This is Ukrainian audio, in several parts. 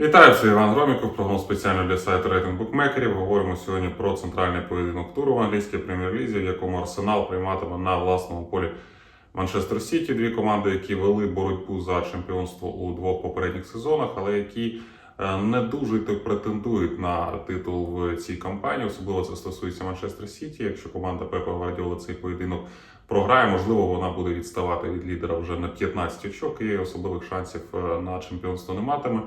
Вітаю, це Іван Громіков, прогноз спеціально для сайту рейтинг букмекерів. Говоримо сьогодні про центральний поєдинок туру в англійській прем'єр-лізі, в якому Арсенал прийматиме на власному полі Манчестер Сіті. Дві команди, які вели боротьбу за чемпіонство у двох попередніх сезонах, але які е, не дуже так претендують на титул в цій кампанії. Особливо це стосується Манчестер Сіті. Якщо команда Пепа Гвардіола цей поєдинок програє, можливо, вона буде відставати від лідера вже на 15 очок і особливих шансів е, на чемпіонство не матиме.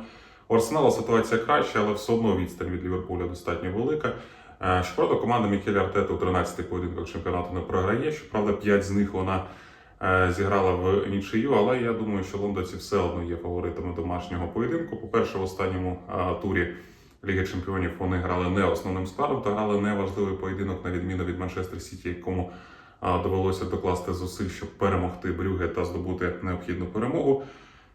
У Арсенала ситуація краща, але все одно відстань від Ліверпуля достатньо велика. Е, Щоправда, команда Мікеля Артета у 13 поєдинках чемпіонату не програє. Щоправда, 5 з них вона е, зіграла в нічию, але я думаю, що лондонці все одно є фаворитами домашнього поєдинку. По-перше, в останньому е, турі Ліги Чемпіонів вони грали не основним складом та грали неважливий поєдинок на відміну від Манчестер Сіті, якому е, довелося докласти зусиль, щоб перемогти Брюге та здобути необхідну перемогу.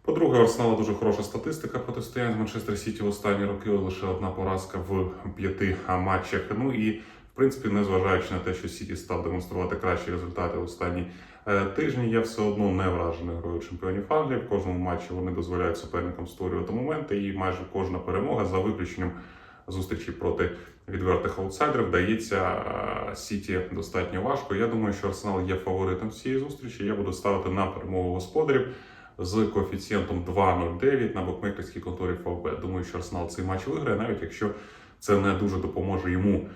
По-друге, Арсенала дуже хороша статистика протистоянь з Манчестер Сіті в останні роки. Лише одна поразка в п'яти матчах. Ну і в принципі, незважаючи на те, що Сіті став демонструвати кращі результати в останні е, тижні, я все одно не вражений грою чемпіонів Англії. В кожному матчі вони дозволяють суперникам створювати моменти, і майже кожна перемога за виключенням зустрічі проти відвертих аутсайдерів дається е, Сіті достатньо важко. Я думаю, що Арсенал є фаворитом цієї зустрічі. Я буду ставити на перемогу господарів з коефіцієнтом 2,09 на букмекерській конторі ФАВБ. Думаю, що Арсенал цей матч виграє, навіть якщо це не дуже допоможе йому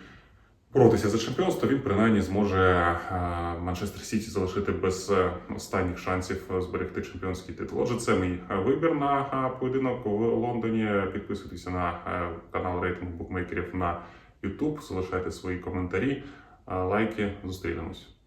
боротися за чемпіонство, він принаймні зможе е, Манчестер Сіті залишити без е, останніх шансів зберегти чемпіонський титул. Отже, це мій е, вибір на поєдинок в Лондоні. Підписуйтеся на канал рейтингу букмекерів на YouTube, залишайте свої коментарі, лайки. Зустрінемось.